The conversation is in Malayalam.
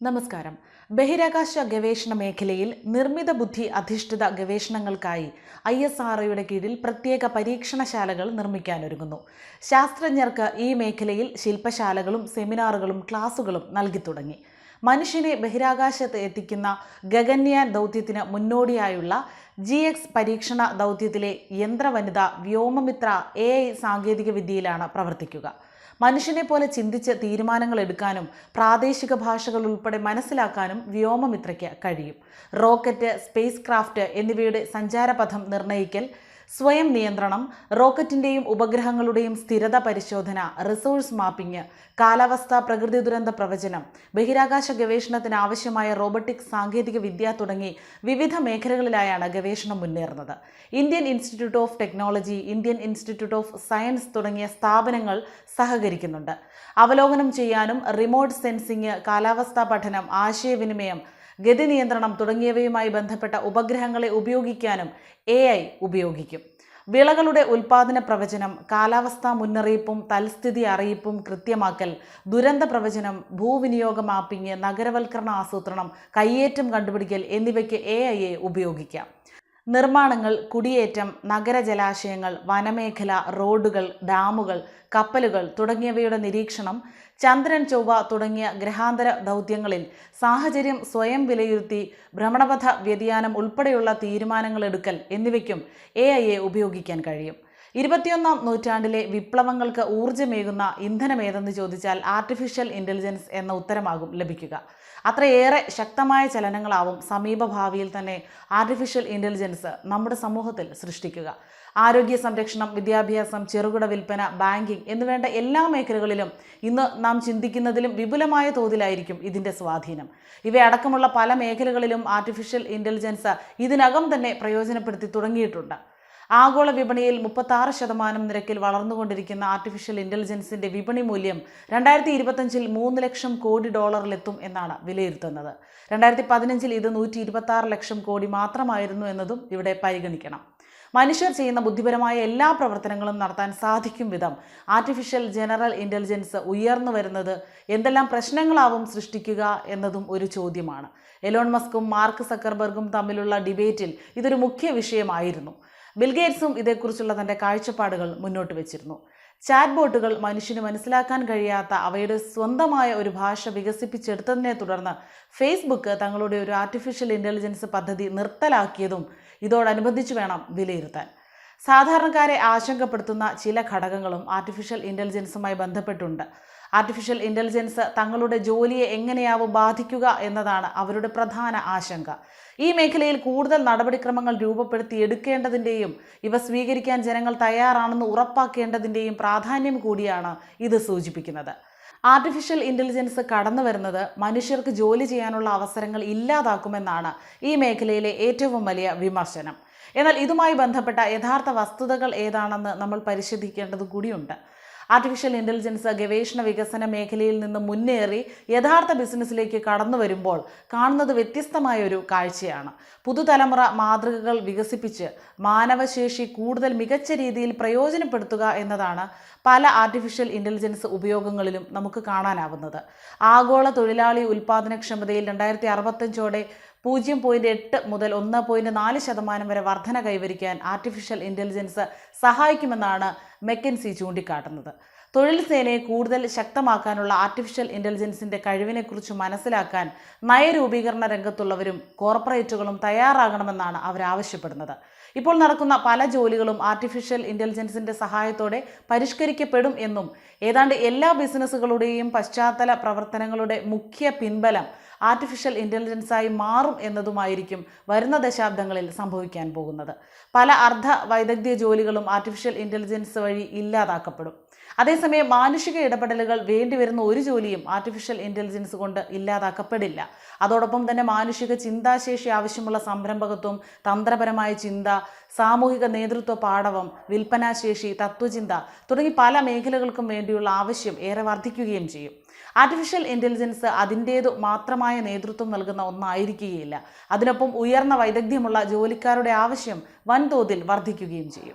നമസ്കാരം. ബഹിരാകാശ ഗവേഷണ മേഖലയിൽ നിർമ്മിത ബുദ്ധി അധിഷ്ഠിത ഗവേഷണങ്ങൾക്കായി ഐ എസ് ആർഒയുടെ കീഴിൽ പ്രത്യേക പരീക്ഷണശാലകൾ നിർമ്മിക്കാനൊരുങ്ങുന്നു. ശാസ്ത്രജ്ഞർക്ക് ഈ മേഖലയിൽ ശില്പശാലകളും സെമിനാറുകളും ക്ലാസുകളും നൽകി തുടങ്ങി. മനുഷ്യനെ ബഹിരാകാശത്ത് എത്തിക്കുന്ന ഗഗൻയാൻ ദൗത്യത്തിന് മുന്നോടിയായുള്ള ജി എക്സ് പരീക്ഷണ ദൗത്യത്തിലെ യന്ത്രവനിത വ്യോമമിത്ര എ ഐ സാങ്കേതികവിദ്യയിലാണ് പ്രവർത്തിക്കുക. മനുഷ്യനെ പോലെ ചിന്തിച്ച് തീരുമാനങ്ങൾ എടുക്കാനും പ്രാദേശിക ഭാഷകൾ ഉൾപ്പെടെ മനസ്സിലാക്കാനും വ്യോമമിത്രയ്ക്ക് കഴിയും. റോക്കറ്റ് സ്പേസ് ക്രാഫ്റ്റ് എന്നിവയുടെ സഞ്ചാരപഥം നിർണയിക്കൽ സ്വയം നിയന്ത്രണം റോക്കറ്റിന്റെയും ഉപഗ്രഹങ്ങളുടെയും സ്ഥിരത പരിശോധന റിസോഴ്സ് മാപ്പിംഗ് കാലാവസ്ഥ പ്രകൃതി ദുരന്ത പ്രവചനം ബഹിരാകാശ ഗവേഷണത്തിന് ആവശ്യമായ റോബോട്ടിക് സാങ്കേതിക വിദ്യ തുടങ്ങി വിവിധ മേഖലകളിലായാണ് ഗവേഷണം മുന്നേറുന്നത്. Indian Institute of Technology Indian Institute of Science തുടങ്ങിയ സ്ഥാപനങ്ങൾ സഹകരിക്കുന്നുണ്ട്. അവലോകനം ചെയ്യാനും റിമോട്ട് സെൻസിംഗ് കാലാവസ്ഥാ പഠനം ആശയവിനിമയം ഗതി നിയന്ത്രണം തുടങ്ങിയവയുമായി ബന്ധപ്പെട്ട ഉപഗ്രഹങ്ങളെ ഉപയോഗിക്കാനും എ ഉപയോഗിക്കും. വിളകളുടെ ഉൽപാദന പ്രവചനം കാലാവസ്ഥാ മുന്നറിയിപ്പും തൽസ്ഥിതി അറിയിപ്പും കൃത്യമാക്കൽ ദുരന്ത പ്രവചനം ഭൂവിനിയോഗ മാപ്പിംഗ് നഗരവൽക്കരണ ആസൂത്രണം കയ്യേറ്റം കണ്ടുപിടിക്കൽ എന്നിവയ്ക്ക് എ ഉപയോഗിക്കാം. നിർമ്മാണങ്ങൾ കുടിയേറ്റം നഗര ജലാശയങ്ങൾ വനമേഖല റോഡുകൾ ഡാമുകൾ കപ്പലുകൾ തുടങ്ങിയവയുടെ നിരീക്ഷണം ചന്ദ്രൻ ചൊവ്വ തുടങ്ങിയ ഗ്രഹാന്തര ദൗത്യങ്ങളിൽ സാഹചര്യം സ്വയം വിലയിരുത്തി ഭ്രമണപഥ വ്യതിയാനം ഉൾപ്പെടെയുള്ള തീരുമാനങ്ങൾ എടുക്കൽ എന്നിവയ്ക്കും എ ഉപയോഗിക്കാൻ കഴിയും. ഇരുപത്തിയൊന്നാം നൂറ്റാണ്ടിലെ വിപ്ലവങ്ങൾക്ക് ഊർജമേകുന്ന ഇന്ധനമേതെന്ന് ചോദിച്ചാൽ ആർട്ടിഫിഷ്യൽ ഇന്റലിജൻസ് എന്ന ഉത്തരമാകും ലഭിക്കുക. അത്രയേറെ ശക്തമായ ചലനങ്ങളാവും സമീപഭാവിയിൽ തന്നെ ആർട്ടിഫിഷ്യൽ ഇന്റലിജൻസ് നമ്മുടെ സമൂഹത്തിൽ സൃഷ്ടിക്കുക. ആരോഗ്യ സംരക്ഷണം വിദ്യാഭ്യാസം ചെറുകിട വിൽപ്പന ബാങ്കിംഗ് എന്നുവേണ്ട എല്ലാ മേഖലകളിലും ഇന്ന് നാം ചിന്തിക്കുന്നതിലും വിപുലമായ തോതിലായിരിക്കും ഇതിന്റെ സ്വാധീനം. ഇവയടക്കമുള്ള പല മേഖലകളിലും ആർട്ടിഫിഷ്യൽ ഇന്റലിജൻസ് ഇതിനകം തന്നെ പ്രയോജനപ്പെടുത്തി തുടങ്ങിയിട്ടുണ്ട്. ആഗോള വിപണിയിൽ മുപ്പത്താറ് ശതമാനം നിരക്കിൽ വളർന്നുകൊണ്ടിരിക്കുന്ന ആർട്ടിഫിഷ്യൽ ഇന്റലിജൻസിന്റെ വിപണി മൂല്യം രണ്ടായിരത്തി ഇരുപത്തഞ്ചിൽ മൂന്ന് ലക്ഷം കോടി ഡോളറിലെത്തും എന്നാണ് വിലയിരുത്തുന്നത്. രണ്ടായിരത്തി പതിനഞ്ചിൽ ഇത് നൂറ്റി ഇരുപത്തി ലക്ഷം കോടി മാത്രമായിരുന്നു എന്നതും ഇവിടെ പരിഗണിക്കണം. മനുഷ്യർ ചെയ്യുന്ന ബുദ്ധിപരമായ എല്ലാ പ്രവർത്തനങ്ങളും നടത്താൻ സാധിക്കും വിധം ആർട്ടിഫിഷ്യൽ ജനറൽ ഇന്റലിജൻസ് ഉയർന്നു വരുന്നത് എന്തെല്ലാം പ്രശ്നങ്ങളാവും സൃഷ്ടിക്കുക എന്നതും ഒരു ചോദ്യമാണ്. എലോൺ മസ്കും മാർക്ക് സക്കർബർഗും തമ്മിലുള്ള ഡിബേറ്റിൽ ഇതൊരു മുഖ്യ വിഷയമായിരുന്നു. ബിൽഗേറ്റ്സും ഇതേക്കുറിച്ചുള്ള തന്റെ കാഴ്ചപ്പാടുകൾ മുന്നോട്ട് വെച്ചിരുന്നു. ചാറ്റ് ബോട്ടുകൾ മനുഷ്യന് മനസ്സിലാക്കാൻ കഴിയാത്ത അവയുടെ സ്വന്തമായ ഒരു ഭാഷ വികസിപ്പിച്ചെടുത്തതിനെ തുടർന്ന് ഫേസ്ബുക്ക് തങ്ങളുടെ ഒരു ആർട്ടിഫിഷ്യൽ ഇന്റലിജൻസ് പദ്ധതി നിർത്തലാക്കിയതും ഇതോടനുബന്ധിച്ച് വേണം വിലയിരുത്താൻ. സാധാരണക്കാരെ ആശങ്കപ്പെടുത്തുന്ന ചില ഘടകങ്ങളും ആർട്ടിഫിഷ്യൽ ഇന്റലിജൻസുമായി ബന്ധപ്പെട്ടുണ്ട്. ആർട്ടിഫിഷ്യൽ ഇന്റലിജൻസ് തങ്ങളുടെ ജോലിയെ എങ്ങനെയാവും ബാധിക്കുക എന്നതാണ് അവരുടെ പ്രധാന ആശങ്ക. ഈ മേഖലയിൽ കൂടുതൽ നടപടിക്രമങ്ങൾ രൂപപ്പെടുത്തി എടുക്കേണ്ടതിന്റെയും ഇവ സ്വീകരിക്കാൻ ജനങ്ങൾ തയ്യാറാണെന്ന് ഉറപ്പാക്കേണ്ടതിന്റെയും പ്രാധാന്യം കൂടിയാണ് ഇത് സൂചിപ്പിക്കുന്നത്. ആർട്ടിഫിഷ്യൽ ഇന്റലിജൻസ് കടന്നു വരുന്നത് മനുഷ്യർക്ക് ജോലി ചെയ്യാനുള്ള അവസരങ്ങൾ ഇല്ലാതാക്കുമെന്നാണ് ഈ മേഖലയിലെ ഏറ്റവും വലിയ വിമർശനം. എന്നാൽ ഇതുമായി ബന്ധപ്പെട്ട യഥാർത്ഥ വസ്തുതകൾ ഏതാണെന്ന് നമ്മൾ പരിശോധിക്കേണ്ടത് കൂടിയുണ്ട്. ആർട്ടിഫിഷ്യൽ ഇന്റലിജൻസ് ഗവേഷണ വികസന മേഖലയിൽ നിന്ന് മുന്നേറി യഥാർത്ഥ ബിസിനസ്സിലേക്ക് കടന്നു വരുമ്പോൾ കാണുന്നത് വ്യത്യസ്തമായ ഒരു കാഴ്ചയാണ്. പുതുതലമുറ മാതൃകകൾ വികസിപ്പിച്ച് മാനവശേഷി കൂടുതൽ മികച്ച രീതിയിൽ പ്രയോജനപ്പെടുത്തുക എന്നതാണ് പല ആർട്ടിഫിഷ്യൽ ഇന്റലിജൻസ് ഉപയോഗങ്ങളിലും നമുക്ക് കാണാനാവുന്നത്. ആഗോള തൊഴിലാളി ഉൽപ്പാദനക്ഷമതയിൽ രണ്ടായിരത്തി അറുപത്തഞ്ചോടെ പൂജ്യം പോയിന്റ് എട്ട് മുതൽ ഒന്ന് പോയിന്റ് നാല് ശതമാനം വരെ വർധന കൈവരിക്കാൻ ആർട്ടിഫിഷ്യൽ ഇന്റലിജൻസ് സഹായിക്കുമെന്നാണ് മെക്കൻസി ചൂണ്ടിക്കാട്ടുന്നത്. തൊഴിൽ സേനയെ കൂടുതൽ ശക്തമാക്കാനുള്ള ആർട്ടിഫിഷ്യൽ ഇന്റലിജൻസിന്റെ കഴിവിനെക്കുറിച്ച് മനസ്സിലാക്കാൻ നയരൂപീകരണ രംഗത്തുള്ളവരും കോർപ്പറേറ്റുകളും തയ്യാറാകണമെന്നാണ് അവർ ആവശ്യപ്പെടുന്നത്. ഇപ്പോൾ നടക്കുന്ന പല ജോലികളും ആർട്ടിഫിഷ്യൽ ഇന്റലിജൻസിന്റെ സഹായത്തോടെ പരിഷ്കരിക്കപ്പെടും എന്നും ഏതാണ്ട് എല്ലാ ബിസിനസ്സുകളുടെയും പശ്ചാത്തല പ്രവർത്തനങ്ങളുടെ മുഖ്യ പിൻബലം ആർട്ടിഫിഷ്യൽ ഇന്റലിജൻസായി മാറും എന്നതുമായിരിക്കും വരുന്ന ദശാബ്ദങ്ങളിൽ സംഭവിക്കാൻ പോകുന്നത്. പല അർദ്ധ വൈദഗ്ധ്യ ജോലികളും ആർട്ടിഫിഷ്യൽ ഇന്റലിജൻസ് വഴി ഇല്ലാതാക്കപ്പെടും. അതേസമയം മാനുഷിക ഇടപെടലുകൾ വേണ്ടിവരുന്ന ഒരു ജോലിയും ആർട്ടിഫിഷ്യൽ ഇന്റലിജൻസ് കൊണ്ട് ഇല്ലാതാക്കപ്പെടില്ല. അതോടൊപ്പം തന്നെ മാനുഷിക ചിന്താശേഷി ആവശ്യമുള്ള സംരംഭകത്വം തന്ത്രപരമായ ചിന്ത സാമൂഹിക നേതൃത്വ പാടവം വിൽപ്പനാശേഷി തത്വചിന്ത തുടങ്ങി പല മേഖലകൾക്കും വേണ്ടിയുള്ള ആവശ്യം ഏറെ വർദ്ധിക്കുകയും ചെയ്യും. ആർട്ടിഫിഷ്യൽ ഇന്റലിജൻസ് അതിന്റേതു മാത്രമായ നേതൃത്വം നൽകുന്ന ഒന്നായിരിക്കുകയില്ല. അതിനൊപ്പം ഉയർന്ന വൈദഗ്ധ്യമുള്ള ജോലിക്കാരുടെ ആവശ്യം വൻതോതിൽ വർദ്ധിക്കുകയും ചെയ്യും.